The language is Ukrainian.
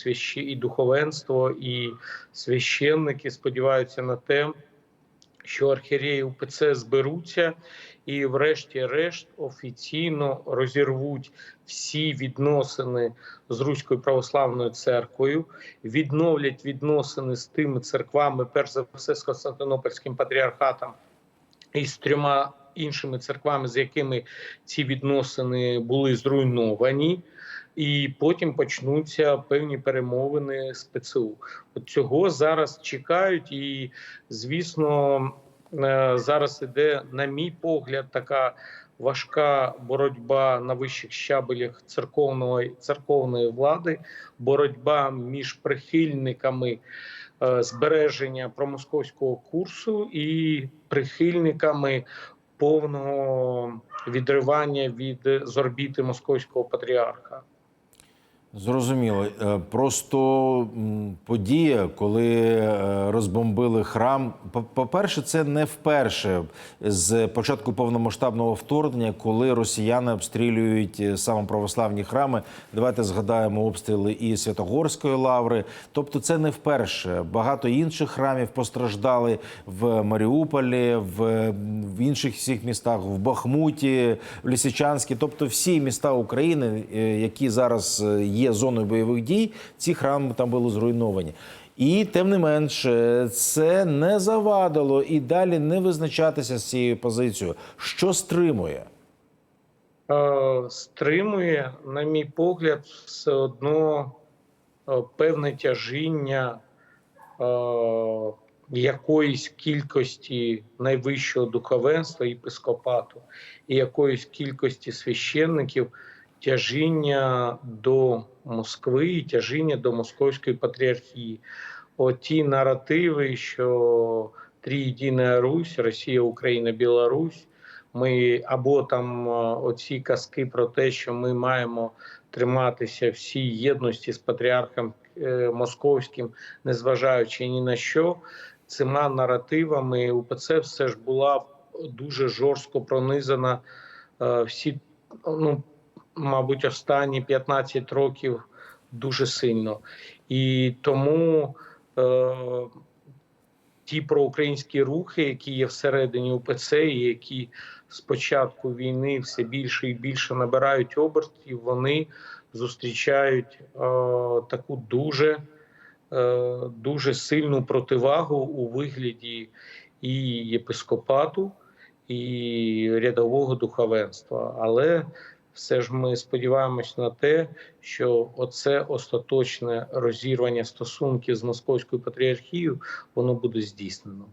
свящ... і духовенство, і священники сподіваються на те, що архієреї УПЦ зберуться і, врешті-решт, офіційно розірвуть всі відносини з Руською православною церквою, відновлять відносини з тими церквами, перш за все з Константинопольським патріархатом і з трьома іншими церквами, з якими ці відносини були зруйновані. І потім почнуться певні перемовини з ПЦУ. От цього зараз чекають, і звісно, е, зараз іде, на мій погляд, така важка боротьба на вищих щабелях церковної церковної влади, боротьба між прихильниками е, збереження промосковського курсу і прихильниками повного відривання від з орбіти московського патріарха. Зрозуміло. Е, Просто подія, коли е, розбомбили храм. по- По-перше, це не вперше з початку повномасштабного вторгнення, коли росіяни обстрілюють е, саме православні храми. Давайте згадаємо обстріли і Святогорської лаври. Тобто, це не вперше. Багато інших храмів постраждали в Маріуполі, в, інших всіх містах, в Бахмуті, в Лісичанській. Тобто, всі міста України, які зараз е, є зоною бойових дій, ці храми там були зруйновані. І тим не менш, е, це не завадило і далі не визначатися з цією позицією. Що стримує? Е, стримує, на мій погляд, все одно е, певне тяжіння якоїсь кількості найвищого духовенства єпископату і якоїсь кількості священників тяжіння до Москви і тяжіння до Московської патріархії. Оті наративи, що трієдина Русь, Росія, Україна, Білорусь. Ми або там е, оці казки про те, що ми маємо триматися всій єдності з патріархом е, московським, незважаючи ні на що, цими наративами УПЦ все ж була дуже жорстко пронизана е, всі, ну мабуть, останні 15 років дуже сильно. І тому е, ті проукраїнські рухи, які є всередині УПЦ, і які з початку війни все більше і більше набирають обертів, вони зустрічають е, таку дуже, е, дуже сильну противагу у вигляді і єпископату, і рядового духовенства. Але все ж ми сподіваємось на те, що оце остаточне розірвання стосунків з московською патріархією воно буде здійснено.